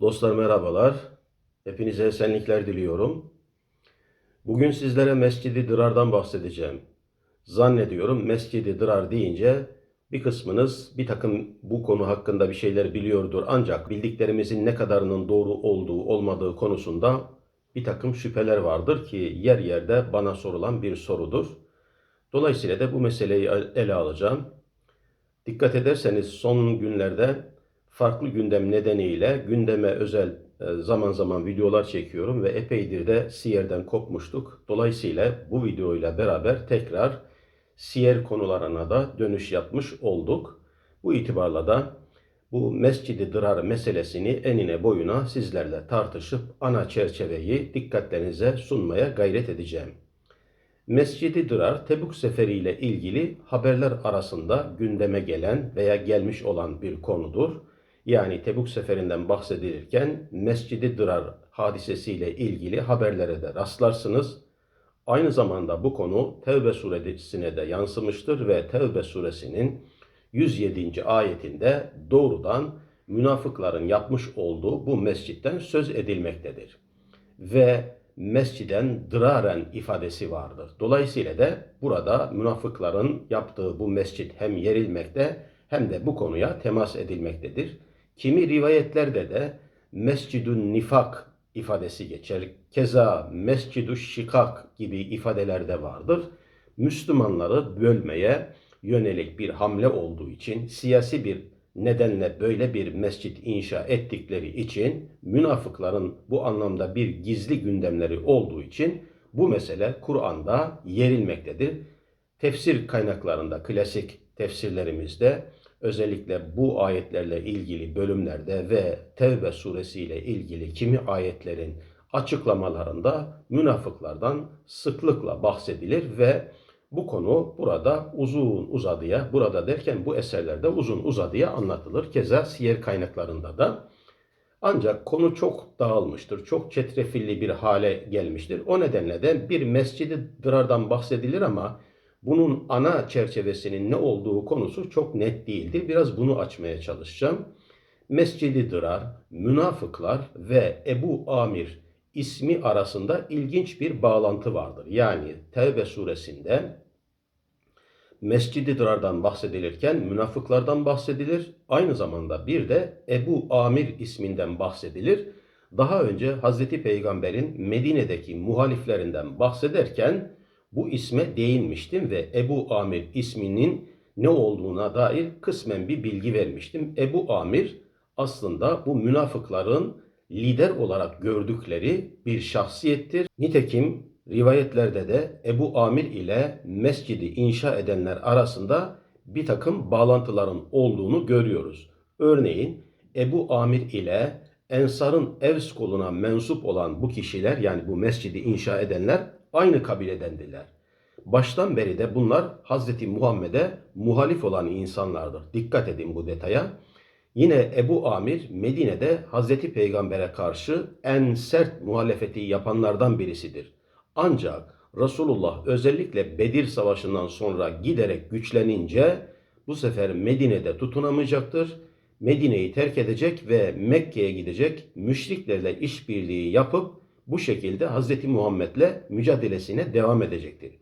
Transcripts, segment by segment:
Dostlar merhabalar. Hepinize esenlikler diliyorum. Bugün sizlere Mescid-i Dırar'dan bahsedeceğim. Zannediyorum Mescid-i Dırar deyince bir kısmınız bir takım bu konu hakkında bir şeyler biliyordur. Ancak bildiklerimizin ne kadarının doğru olduğu olmadığı konusunda bir takım şüpheler vardır ki yer yerde bana sorulan bir sorudur. Dolayısıyla da bu meseleyi ele alacağım. Dikkat ederseniz son günlerde farklı gündem nedeniyle gündeme özel e, zaman zaman videolar çekiyorum ve epeydir de Siyer'den kopmuştuk. Dolayısıyla bu videoyla beraber tekrar Siyer konularına da dönüş yapmış olduk. Bu itibarla da bu Mescid-i Dırar meselesini enine boyuna sizlerle tartışıp ana çerçeveyi dikkatlerinize sunmaya gayret edeceğim. Mescid-i Dırar Tebuk Seferi ile ilgili haberler arasında gündeme gelen veya gelmiş olan bir konudur. Yani Tebuk Seferinden bahsedilirken Mescid-i Dırar hadisesiyle ilgili haberlere de rastlarsınız. Aynı zamanda bu konu Tevbe suresine de yansımıştır ve Tevbe suresinin 107. ayetinde doğrudan münafıkların yapmış olduğu bu mescitten söz edilmektedir. Ve mesciden dıraren ifadesi vardır. Dolayısıyla da burada münafıkların yaptığı bu mescit hem yerilmekte hem de bu konuya temas edilmektedir. Kimi rivayetlerde de mescidün nifak ifadesi geçer. Keza mescidü şikak gibi ifadeler de vardır. Müslümanları bölmeye yönelik bir hamle olduğu için siyasi bir nedenle böyle bir mescit inşa ettikleri için münafıkların bu anlamda bir gizli gündemleri olduğu için bu mesele Kur'an'da yerilmektedir. Tefsir kaynaklarında klasik tefsirlerimizde özellikle bu ayetlerle ilgili bölümlerde ve Tevbe suresi ile ilgili kimi ayetlerin açıklamalarında münafıklardan sıklıkla bahsedilir ve bu konu burada uzun uzadıya, burada derken bu eserlerde uzun uzadıya anlatılır. Keza siyer kaynaklarında da. Ancak konu çok dağılmıştır, çok çetrefilli bir hale gelmiştir. O nedenle de bir mescidi dırardan bahsedilir ama bunun ana çerçevesinin ne olduğu konusu çok net değildir. Biraz bunu açmaya çalışacağım. Mescidi Dırar, münafıklar ve Ebu Amir ismi arasında ilginç bir bağlantı vardır. Yani Tevbe suresinde Mescid-i Dırar'dan bahsedilirken münafıklardan bahsedilir. Aynı zamanda bir de Ebu Amir isminden bahsedilir. Daha önce Hazreti Peygamber'in Medine'deki muhaliflerinden bahsederken bu isme değinmiştim ve Ebu Amir isminin ne olduğuna dair kısmen bir bilgi vermiştim. Ebu Amir aslında bu münafıkların lider olarak gördükleri bir şahsiyettir. Nitekim rivayetlerde de Ebu Amir ile mescidi inşa edenler arasında bir takım bağlantıların olduğunu görüyoruz. Örneğin Ebu Amir ile Ensar'ın Evs koluna mensup olan bu kişiler yani bu mescidi inşa edenler aynı kabiledendiler. Baştan beri de bunlar Hazreti Muhammed'e muhalif olan insanlardır. Dikkat edin bu detaya. Yine Ebu Amir Medine'de Hazreti Peygamber'e karşı en sert muhalefeti yapanlardan birisidir. Ancak Resulullah özellikle Bedir Savaşı'ndan sonra giderek güçlenince bu sefer Medine'de tutunamayacaktır. Medine'yi terk edecek ve Mekke'ye gidecek müşriklerle işbirliği yapıp bu şekilde Hz. Muhammed'le mücadelesine devam edecektir.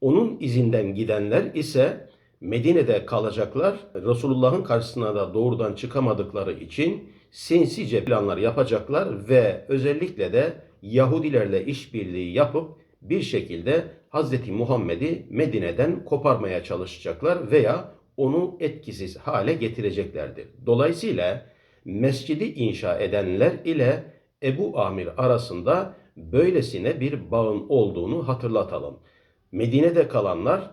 Onun izinden gidenler ise Medine'de kalacaklar. Resulullah'ın karşısına da doğrudan çıkamadıkları için sinsice planlar yapacaklar ve özellikle de Yahudilerle işbirliği yapıp bir şekilde Hz. Muhammed'i Medine'den koparmaya çalışacaklar veya onu etkisiz hale getireceklerdir. Dolayısıyla mescidi inşa edenler ile Ebu Amir arasında böylesine bir bağın olduğunu hatırlatalım. Medine'de kalanlar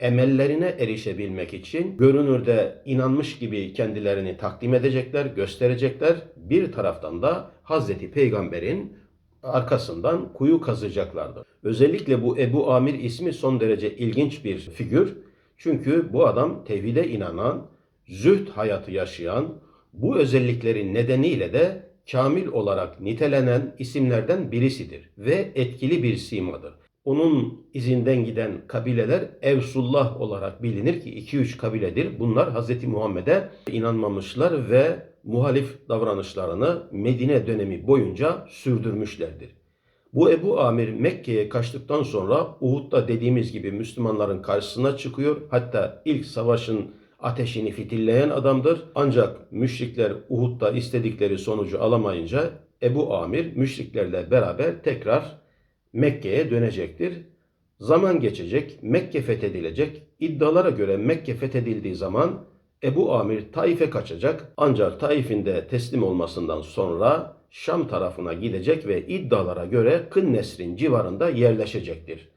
emellerine erişebilmek için görünürde inanmış gibi kendilerini takdim edecekler, gösterecekler. Bir taraftan da Hazreti Peygamber'in arkasından kuyu kazacaklardır. Özellikle bu Ebu Amir ismi son derece ilginç bir figür. Çünkü bu adam tevhide inanan, zühd hayatı yaşayan, bu özelliklerin nedeniyle de kamil olarak nitelenen isimlerden birisidir ve etkili bir simadır. Onun izinden giden kabileler Evsullah olarak bilinir ki 2-3 kabiledir. Bunlar Hz. Muhammed'e inanmamışlar ve muhalif davranışlarını Medine dönemi boyunca sürdürmüşlerdir. Bu Ebu Amir Mekke'ye kaçtıktan sonra Uhud'da dediğimiz gibi Müslümanların karşısına çıkıyor. Hatta ilk savaşın ateşini fitilleyen adamdır. Ancak müşrikler Uhud'da istedikleri sonucu alamayınca Ebu Amir müşriklerle beraber tekrar Mekke'ye dönecektir. Zaman geçecek, Mekke fethedilecek. İddialara göre Mekke fethedildiği zaman Ebu Amir Taif'e kaçacak. Ancak Taif'in de teslim olmasından sonra Şam tarafına gidecek ve iddialara göre Kınnesrin civarında yerleşecektir.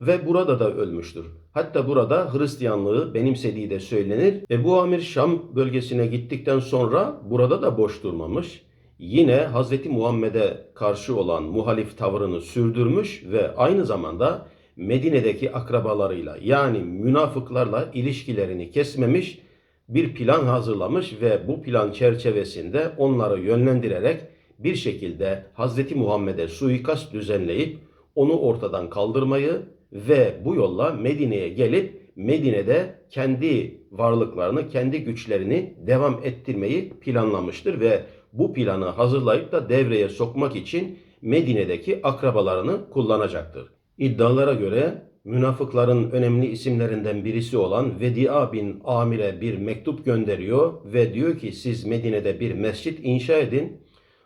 Ve burada da ölmüştür. Hatta burada Hristiyanlığı benimsediği de söylenir. Ebu Amir Şam bölgesine gittikten sonra burada da boş durmamış. Yine Hz. Muhammed'e karşı olan muhalif tavrını sürdürmüş ve aynı zamanda Medine'deki akrabalarıyla yani münafıklarla ilişkilerini kesmemiş, bir plan hazırlamış ve bu plan çerçevesinde onları yönlendirerek bir şekilde Hz. Muhammed'e suikast düzenleyip onu ortadan kaldırmayı ve bu yolla Medine'ye gelip Medine'de kendi varlıklarını, kendi güçlerini devam ettirmeyi planlamıştır ve bu planı hazırlayıp da devreye sokmak için Medine'deki akrabalarını kullanacaktır. İddialara göre münafıkların önemli isimlerinden birisi olan Vedia bin Amir'e bir mektup gönderiyor ve diyor ki siz Medine'de bir mescit inşa edin.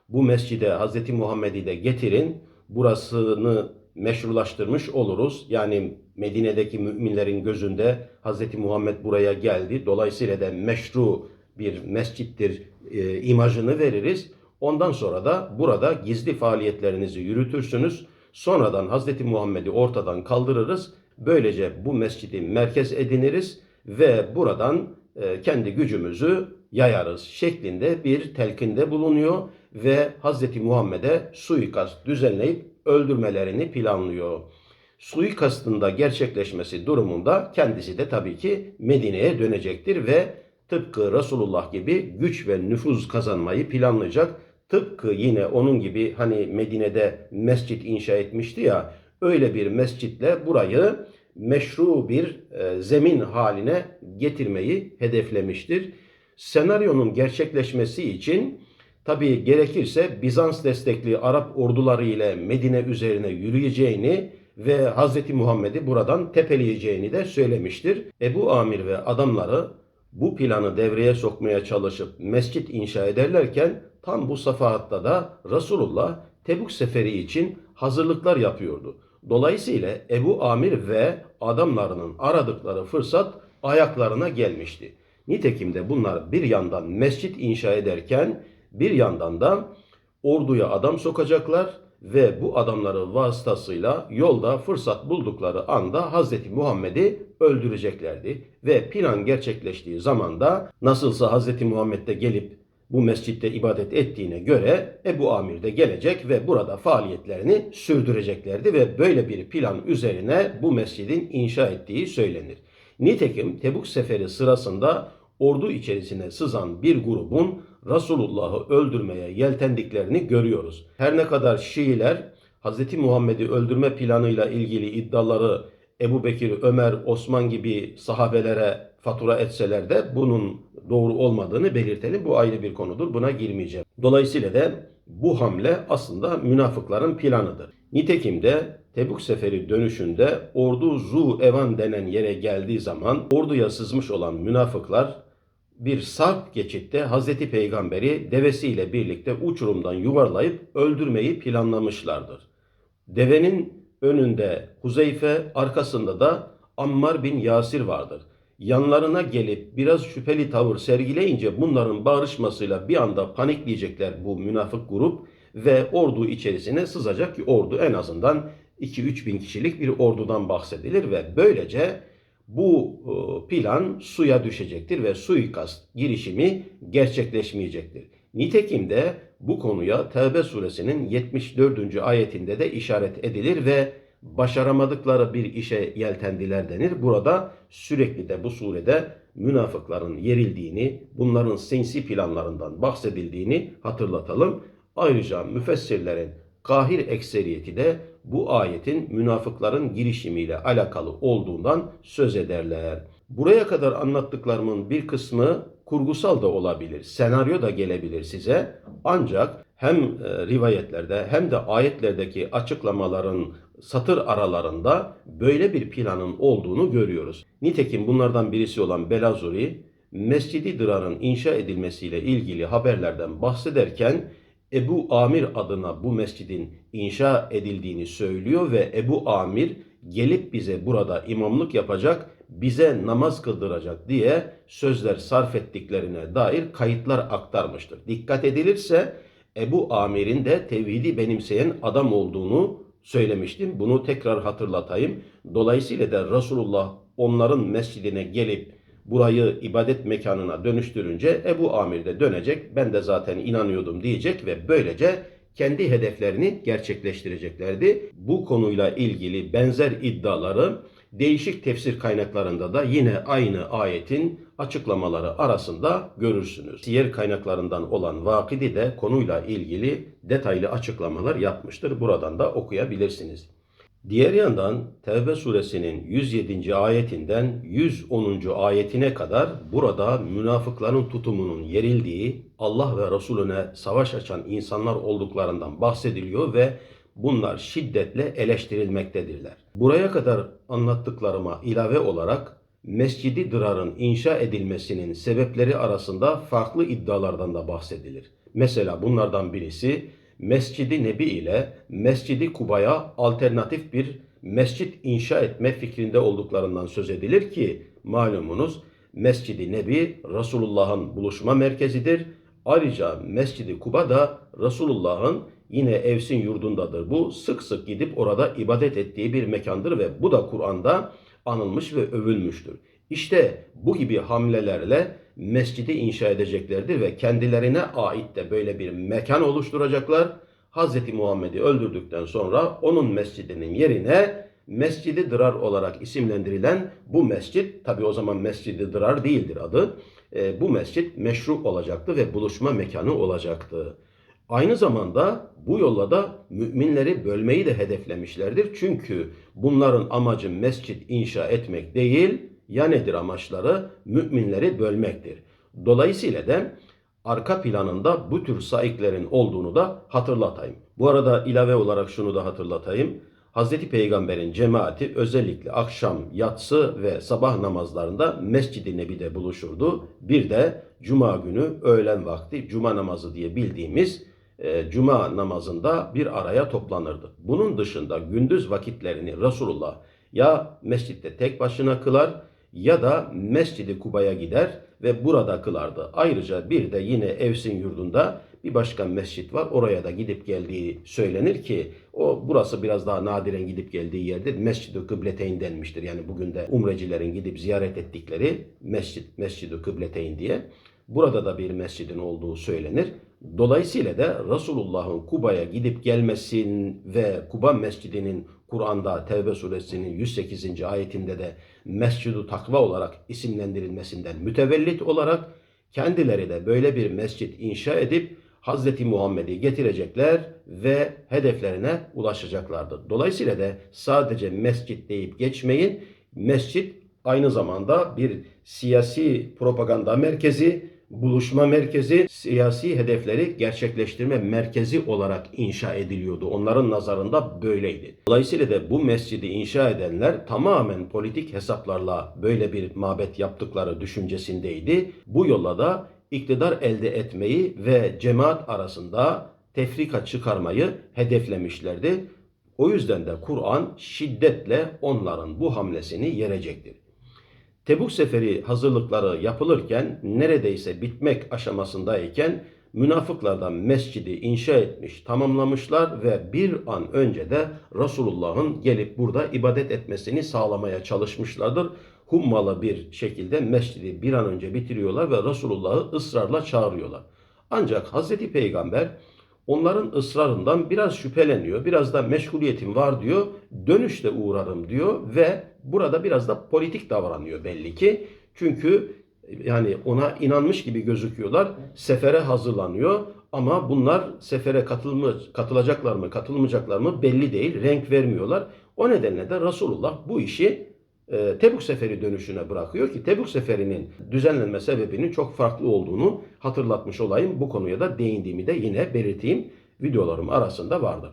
Bu mescide Hz. Muhammed'i de getirin. Burasını meşrulaştırmış oluruz. Yani Medine'deki müminlerin gözünde Hz. Muhammed buraya geldi. Dolayısıyla da meşru bir mescittir e, imajını veririz. Ondan sonra da burada gizli faaliyetlerinizi yürütürsünüz. Sonradan Hz. Muhammed'i ortadan kaldırırız. Böylece bu mescidi merkez ediniriz ve buradan e, kendi gücümüzü yayarız şeklinde bir telkinde bulunuyor ve Hz. Muhammed'e suikast düzenleyip öldürmelerini planlıyor. Suikastın da gerçekleşmesi durumunda kendisi de tabii ki Medine'ye dönecektir ve tıpkı Resulullah gibi güç ve nüfuz kazanmayı planlayacak. Tıpkı yine onun gibi hani Medine'de mescit inşa etmişti ya öyle bir mescitle burayı meşru bir e, zemin haline getirmeyi hedeflemiştir. Senaryonun gerçekleşmesi için tabi gerekirse Bizans destekli Arap orduları ile Medine üzerine yürüyeceğini ve Hz. Muhammed'i buradan tepeleyeceğini de söylemiştir. Ebu Amir ve adamları bu planı devreye sokmaya çalışıp mescit inşa ederlerken tam bu safahatta da Resulullah Tebuk seferi için hazırlıklar yapıyordu. Dolayısıyla Ebu Amir ve adamlarının aradıkları fırsat ayaklarına gelmişti. Nitekim de bunlar bir yandan mescit inşa ederken bir yandan da orduya adam sokacaklar ve bu adamları vasıtasıyla yolda fırsat buldukları anda Hz. Muhammed'i öldüreceklerdi. Ve plan gerçekleştiği zaman da nasılsa Hz. Muhammed de gelip bu mescitte ibadet ettiğine göre Ebu Amir de gelecek ve burada faaliyetlerini sürdüreceklerdi ve böyle bir plan üzerine bu mescidin inşa ettiği söylenir. Nitekim Tebuk seferi sırasında ordu içerisine sızan bir grubun Resulullah'ı öldürmeye yeltendiklerini görüyoruz. Her ne kadar Şiiler Hz. Muhammed'i öldürme planıyla ilgili iddiaları Ebu Bekir, Ömer, Osman gibi sahabelere fatura etseler de bunun doğru olmadığını belirtelim. Bu ayrı bir konudur. Buna girmeyeceğim. Dolayısıyla da bu hamle aslında münafıkların planıdır. Nitekim de Tebuk seferi dönüşünde ordu Zu Evan denen yere geldiği zaman orduya sızmış olan münafıklar bir sarp geçitte Hazreti Peygamberi devesiyle birlikte uçurumdan yuvarlayıp öldürmeyi planlamışlardır. Devenin önünde Huzeyfe, arkasında da Ammar bin Yasir vardır. Yanlarına gelip biraz şüpheli tavır sergileyince bunların bağırışmasıyla bir anda panikleyecekler bu münafık grup ve ordu içerisine sızacak ki ordu en azından 2-3 bin kişilik bir ordudan bahsedilir ve böylece bu e, plan suya düşecektir ve suikast girişimi gerçekleşmeyecektir. Nitekim de bu konuya Tevbe suresinin 74. ayetinde de işaret edilir ve başaramadıkları bir işe yeltendiler denir. Burada sürekli de bu surede münafıkların yerildiğini, bunların sinsi planlarından bahsedildiğini hatırlatalım. Ayrıca müfessirlerin kahir ekseriyeti de bu ayetin münafıkların girişimiyle alakalı olduğundan söz ederler. Buraya kadar anlattıklarımın bir kısmı kurgusal da olabilir, senaryo da gelebilir size. Ancak hem e, rivayetlerde hem de ayetlerdeki açıklamaların satır aralarında böyle bir planın olduğunu görüyoruz. Nitekim bunlardan birisi olan Belazuri, Mescidi Dırar'ın inşa edilmesiyle ilgili haberlerden bahsederken Ebu Amir adına bu mescidin inşa edildiğini söylüyor ve Ebu Amir gelip bize burada imamlık yapacak, bize namaz kıldıracak diye sözler sarf ettiklerine dair kayıtlar aktarmıştır. Dikkat edilirse Ebu Amir'in de tevhidi benimseyen adam olduğunu söylemiştim. Bunu tekrar hatırlatayım. Dolayısıyla da Resulullah onların mescidine gelip burayı ibadet mekanına dönüştürünce Ebu Amir de dönecek. Ben de zaten inanıyordum diyecek ve böylece kendi hedeflerini gerçekleştireceklerdi. Bu konuyla ilgili benzer iddiaları değişik tefsir kaynaklarında da yine aynı ayetin açıklamaları arasında görürsünüz. Siyer kaynaklarından olan Vakidi de konuyla ilgili detaylı açıklamalar yapmıştır. Buradan da okuyabilirsiniz. Diğer yandan Tevbe suresinin 107. ayetinden 110. ayetine kadar burada münafıkların tutumunun yerildiği, Allah ve Resulüne savaş açan insanlar olduklarından bahsediliyor ve bunlar şiddetle eleştirilmektedirler. Buraya kadar anlattıklarıma ilave olarak Mescidi Dırar'ın inşa edilmesinin sebepleri arasında farklı iddialardan da bahsedilir. Mesela bunlardan birisi Mescidi Nebi ile Mescidi Kuba'ya alternatif bir mescit inşa etme fikrinde olduklarından söz edilir ki malumunuz Mescidi Nebi Resulullah'ın buluşma merkezidir. Ayrıca Mescidi Kuba da Resulullah'ın yine Evs'in yurdundadır. Bu sık sık gidip orada ibadet ettiği bir mekandır ve bu da Kur'an'da anılmış ve övülmüştür. İşte bu gibi hamlelerle mescidi inşa edeceklerdir ve kendilerine ait de böyle bir mekan oluşturacaklar. Hz. Muhammed'i öldürdükten sonra onun mescidinin yerine Mescidi Dırar olarak isimlendirilen bu mescit, tabi o zaman Mescidi Dırar değildir adı, e, bu mescit meşru olacaktı ve buluşma mekanı olacaktı. Aynı zamanda bu yolla da müminleri bölmeyi de hedeflemişlerdir. Çünkü bunların amacı mescit inşa etmek değil, ya nedir amaçları? Müminleri bölmektir. Dolayısıyla da arka planında bu tür saiklerin olduğunu da hatırlatayım. Bu arada ilave olarak şunu da hatırlatayım. Hz. Peygamber'in cemaati özellikle akşam, yatsı ve sabah namazlarında Mescid-i Nebi'de buluşurdu. Bir de cuma günü öğlen vakti cuma namazı diye bildiğimiz e, cuma namazında bir araya toplanırdı. Bunun dışında gündüz vakitlerini Resulullah ya mescitte tek başına kılar ya da Mescid-i Kuba'ya gider ve burada kılardı. Ayrıca bir de yine Evs'in yurdunda bir başka mescit var. Oraya da gidip geldiği söylenir ki o burası biraz daha nadiren gidip geldiği yerdir. Mescid-i Kıbleteyn denmiştir. Yani bugün de umrecilerin gidip ziyaret ettikleri mescit, Mescid-i Kıbleteyn diye. Burada da bir mescidin olduğu söylenir. Dolayısıyla da Resulullah'ın Kuba'ya gidip gelmesin ve Kuba Mescidi'nin Kur'an'da Tevbe suresinin 108. ayetinde de Mescid-i Takva olarak isimlendirilmesinden mütevellit olarak kendileri de böyle bir mescit inşa edip Hz. Muhammed'i getirecekler ve hedeflerine ulaşacaklardır. Dolayısıyla da sadece mescit deyip geçmeyin. Mescit aynı zamanda bir siyasi propaganda merkezi, buluşma merkezi, siyasi hedefleri gerçekleştirme merkezi olarak inşa ediliyordu. Onların nazarında böyleydi. Dolayısıyla da bu mescidi inşa edenler tamamen politik hesaplarla böyle bir mabet yaptıkları düşüncesindeydi. Bu yolla da iktidar elde etmeyi ve cemaat arasında tefrika çıkarmayı hedeflemişlerdi. O yüzden de Kur'an şiddetle onların bu hamlesini yerecektir. Tebuk seferi hazırlıkları yapılırken neredeyse bitmek aşamasındayken münafıklardan mescidi inşa etmiş, tamamlamışlar ve bir an önce de Resulullah'ın gelip burada ibadet etmesini sağlamaya çalışmışlardır. Hummalı bir şekilde mescidi bir an önce bitiriyorlar ve Resulullah'ı ısrarla çağırıyorlar. Ancak Hazreti Peygamber onların ısrarından biraz şüpheleniyor. Biraz da meşguliyetim var diyor. Dönüşte uğrarım diyor ve burada biraz da politik davranıyor belli ki. Çünkü yani ona inanmış gibi gözüküyorlar. Sefere hazırlanıyor ama bunlar sefere katılma, katılacaklar mı, katılmayacaklar mı belli değil. Renk vermiyorlar. O nedenle de Resulullah bu işi e, Tebük Seferi dönüşüne bırakıyor ki Tebük Seferi'nin düzenlenme sebebinin çok farklı olduğunu hatırlatmış olayım. Bu konuya da değindiğimi de yine belirteyim. Videolarım arasında vardır.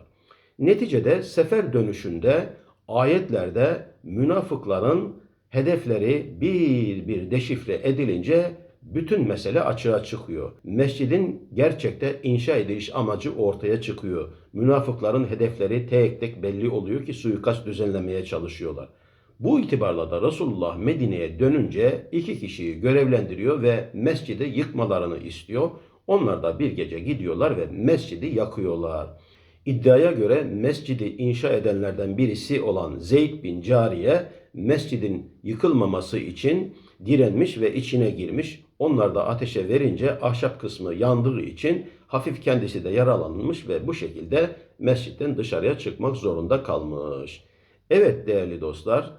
Neticede sefer dönüşünde ayetlerde münafıkların hedefleri bir bir deşifre edilince bütün mesele açığa çıkıyor. Mescidin gerçekte inşa ediliş amacı ortaya çıkıyor. Münafıkların hedefleri tek tek belli oluyor ki suikast düzenlemeye çalışıyorlar. Bu itibarla da Resulullah Medine'ye dönünce iki kişiyi görevlendiriyor ve mescidi yıkmalarını istiyor. Onlar da bir gece gidiyorlar ve mescidi yakıyorlar. İddiaya göre mescidi inşa edenlerden birisi olan Zeyd bin Cariye mescidin yıkılmaması için direnmiş ve içine girmiş. Onlar da ateşe verince ahşap kısmı yandığı için hafif kendisi de yaralanmış ve bu şekilde mescitten dışarıya çıkmak zorunda kalmış. Evet değerli dostlar,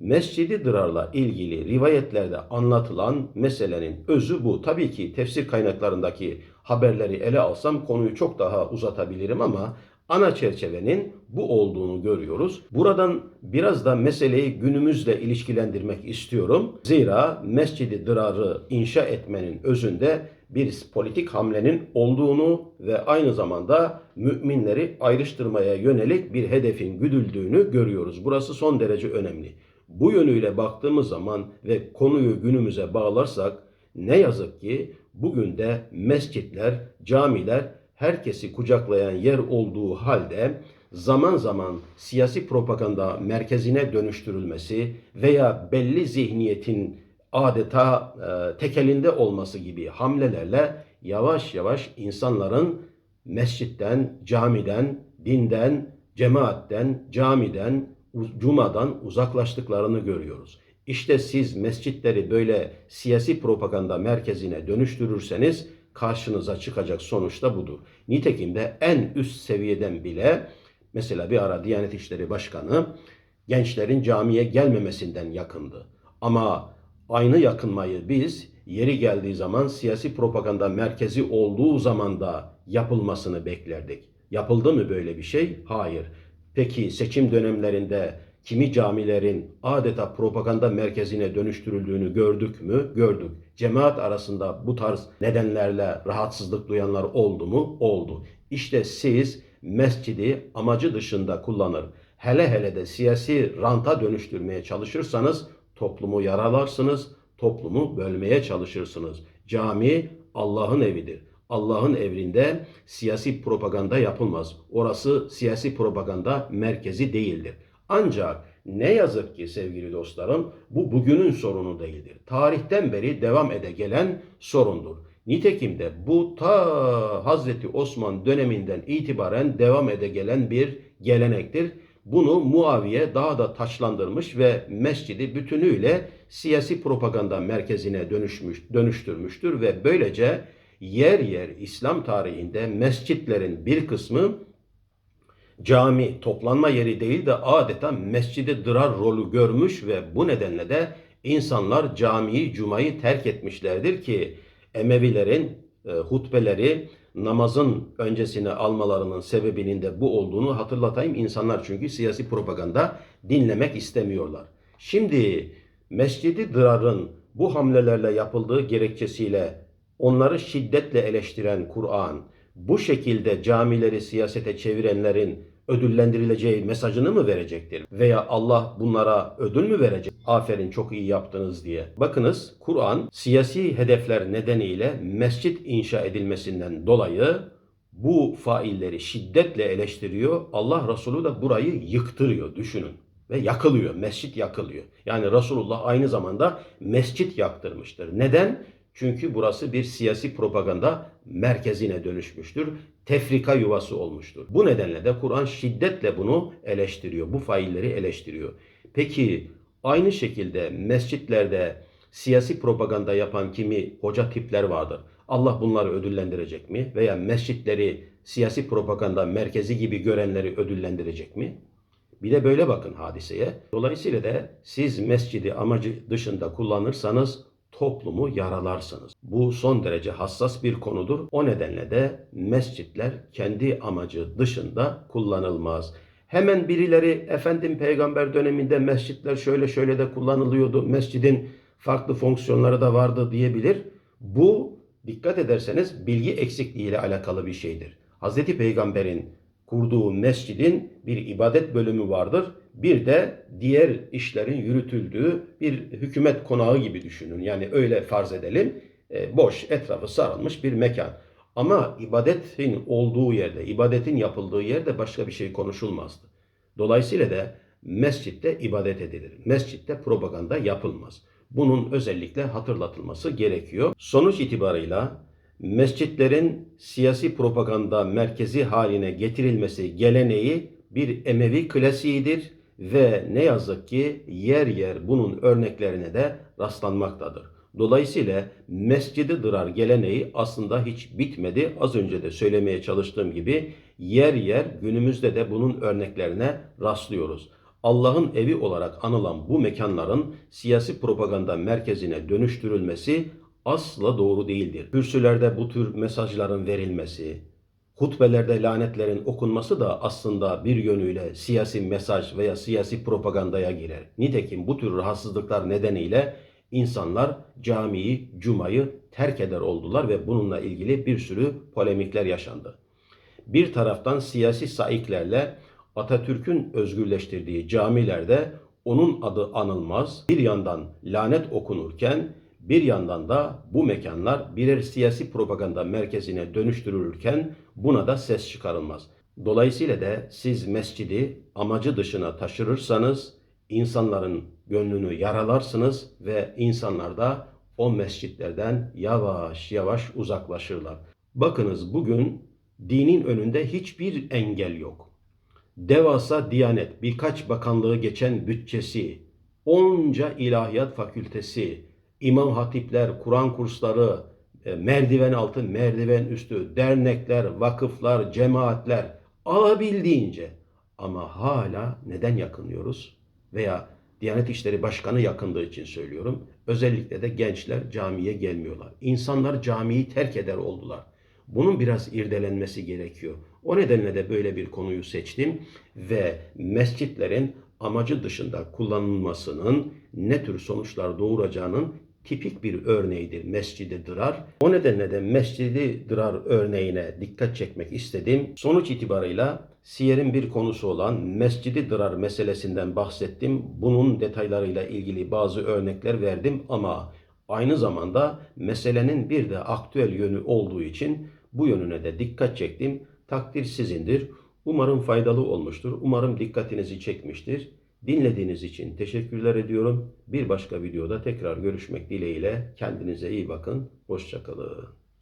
Mescidi Dırar'la ilgili rivayetlerde anlatılan meselenin özü bu. Tabii ki tefsir kaynaklarındaki haberleri ele alsam konuyu çok daha uzatabilirim ama ana çerçevenin bu olduğunu görüyoruz. Buradan biraz da meseleyi günümüzle ilişkilendirmek istiyorum. Zira Mescidi Dırar'ı inşa etmenin özünde bir politik hamlenin olduğunu ve aynı zamanda müminleri ayrıştırmaya yönelik bir hedefin güdüldüğünü görüyoruz. Burası son derece önemli. Bu yönüyle baktığımız zaman ve konuyu günümüze bağlarsak ne yazık ki bugün de mescitler, camiler herkesi kucaklayan yer olduğu halde zaman zaman siyasi propaganda merkezine dönüştürülmesi veya belli zihniyetin adeta e, tekelinde olması gibi hamlelerle yavaş yavaş insanların mescitten, camiden, dinden, cemaatten, camiden, cumadan uzaklaştıklarını görüyoruz. İşte siz mescitleri böyle siyasi propaganda merkezine dönüştürürseniz karşınıza çıkacak sonuç da budur. Nitekim de en üst seviyeden bile mesela bir ara Diyanet İşleri Başkanı gençlerin camiye gelmemesinden yakındı. Ama aynı yakınmayı biz yeri geldiği zaman siyasi propaganda merkezi olduğu zaman da yapılmasını beklerdik. Yapıldı mı böyle bir şey? Hayır. Peki seçim dönemlerinde kimi camilerin adeta propaganda merkezine dönüştürüldüğünü gördük mü? Gördük. Cemaat arasında bu tarz nedenlerle rahatsızlık duyanlar oldu mu? Oldu. İşte siz mescidi amacı dışında kullanır. Hele hele de siyasi ranta dönüştürmeye çalışırsanız toplumu yaralarsınız, toplumu bölmeye çalışırsınız. Cami Allah'ın evidir. Allah'ın evrinde siyasi propaganda yapılmaz. Orası siyasi propaganda merkezi değildir. Ancak ne yazık ki sevgili dostlarım bu bugünün sorunu değildir. Tarihten beri devam ede gelen sorundur. Nitekim de bu ta Hazreti Osman döneminden itibaren devam ede gelen bir gelenektir. Bunu Muaviye daha da taçlandırmış ve mescidi bütünüyle siyasi propaganda merkezine dönüşmüş, dönüştürmüştür ve böylece yer yer İslam tarihinde mescitlerin bir kısmı cami toplanma yeri değil de adeta mescidi dırar rolü görmüş ve bu nedenle de insanlar camiyi, cumayı terk etmişlerdir ki Emevilerin e, hutbeleri namazın öncesine almalarının sebebinin de bu olduğunu hatırlatayım. İnsanlar çünkü siyasi propaganda dinlemek istemiyorlar. Şimdi Mescidi Dırar'ın bu hamlelerle yapıldığı gerekçesiyle onları şiddetle eleştiren Kur'an bu şekilde camileri siyasete çevirenlerin ödüllendirileceği mesajını mı verecektir? Veya Allah bunlara ödül mü verecek? Aferin çok iyi yaptınız diye. Bakınız Kur'an siyasi hedefler nedeniyle mescit inşa edilmesinden dolayı bu failleri şiddetle eleştiriyor. Allah Resulü de burayı yıktırıyor düşünün ve yakılıyor. Mescit yakılıyor. Yani Resulullah aynı zamanda mescit yaktırmıştır. Neden? Çünkü burası bir siyasi propaganda merkezine dönüşmüştür. Tefrika yuvası olmuştur. Bu nedenle de Kur'an şiddetle bunu eleştiriyor. Bu failleri eleştiriyor. Peki aynı şekilde mescitlerde siyasi propaganda yapan kimi hoca tipler vardır. Allah bunları ödüllendirecek mi? Veya mescitleri siyasi propaganda merkezi gibi görenleri ödüllendirecek mi? Bir de böyle bakın hadiseye. Dolayısıyla da siz mescidi amacı dışında kullanırsanız toplumu yaralarsınız. Bu son derece hassas bir konudur. O nedenle de mescitler kendi amacı dışında kullanılmaz. Hemen birileri efendim peygamber döneminde mescitler şöyle şöyle de kullanılıyordu. Mescidin farklı fonksiyonları da vardı diyebilir. Bu dikkat ederseniz bilgi eksikliği ile alakalı bir şeydir. Hazreti Peygamber'in kurduğu mescidin bir ibadet bölümü vardır. Bir de diğer işlerin yürütüldüğü bir hükümet konağı gibi düşünün. Yani öyle farz edelim. E, boş, etrafı sarılmış bir mekan. Ama ibadetin olduğu yerde, ibadetin yapıldığı yerde başka bir şey konuşulmazdı. Dolayısıyla da mescitte ibadet edilir. Mescitte propaganda yapılmaz. Bunun özellikle hatırlatılması gerekiyor. Sonuç itibarıyla mescitlerin siyasi propaganda merkezi haline getirilmesi geleneği bir Emevi klasiğidir ve ne yazık ki yer yer bunun örneklerine de rastlanmaktadır. Dolayısıyla mescidi dırar geleneği aslında hiç bitmedi. Az önce de söylemeye çalıştığım gibi yer yer günümüzde de bunun örneklerine rastlıyoruz. Allah'ın evi olarak anılan bu mekanların siyasi propaganda merkezine dönüştürülmesi asla doğru değildir. Kürsülerde bu tür mesajların verilmesi, hutbelerde lanetlerin okunması da aslında bir yönüyle siyasi mesaj veya siyasi propagandaya girer. Nitekim bu tür rahatsızlıklar nedeniyle insanlar camiyi, cumayı terk eder oldular ve bununla ilgili bir sürü polemikler yaşandı. Bir taraftan siyasi saiklerle Atatürk'ün özgürleştirdiği camilerde onun adı anılmaz. Bir yandan lanet okunurken bir yandan da bu mekanlar birer siyasi propaganda merkezine dönüştürülürken buna da ses çıkarılmaz. Dolayısıyla da siz mescidi amacı dışına taşırırsanız insanların gönlünü yaralarsınız ve insanlar da o mescitlerden yavaş yavaş uzaklaşırlar. Bakınız bugün dinin önünde hiçbir engel yok. Devasa Diyanet, birkaç bakanlığı geçen bütçesi, onca ilahiyat fakültesi, imam hatipler, Kur'an kursları, e, merdiven altı, merdiven üstü, dernekler, vakıflar, cemaatler alabildiğince ama hala neden yakınıyoruz? Veya Diyanet İşleri Başkanı yakındığı için söylüyorum. Özellikle de gençler camiye gelmiyorlar. İnsanlar camiyi terk eder oldular. Bunun biraz irdelenmesi gerekiyor. O nedenle de böyle bir konuyu seçtim ve mescitlerin amacı dışında kullanılmasının ne tür sonuçlar doğuracağının tipik bir örneğidir Mescid-i Dırar. O nedenle de Mescid-i Dırar örneğine dikkat çekmek istedim. Sonuç itibarıyla Siyer'in bir konusu olan Mescid-i Dırar meselesinden bahsettim. Bunun detaylarıyla ilgili bazı örnekler verdim ama aynı zamanda meselenin bir de aktüel yönü olduğu için bu yönüne de dikkat çektim. Takdir sizindir. Umarım faydalı olmuştur. Umarım dikkatinizi çekmiştir. Dinlediğiniz için teşekkürler ediyorum. Bir başka videoda tekrar görüşmek dileğiyle kendinize iyi bakın. Hoşçakalın.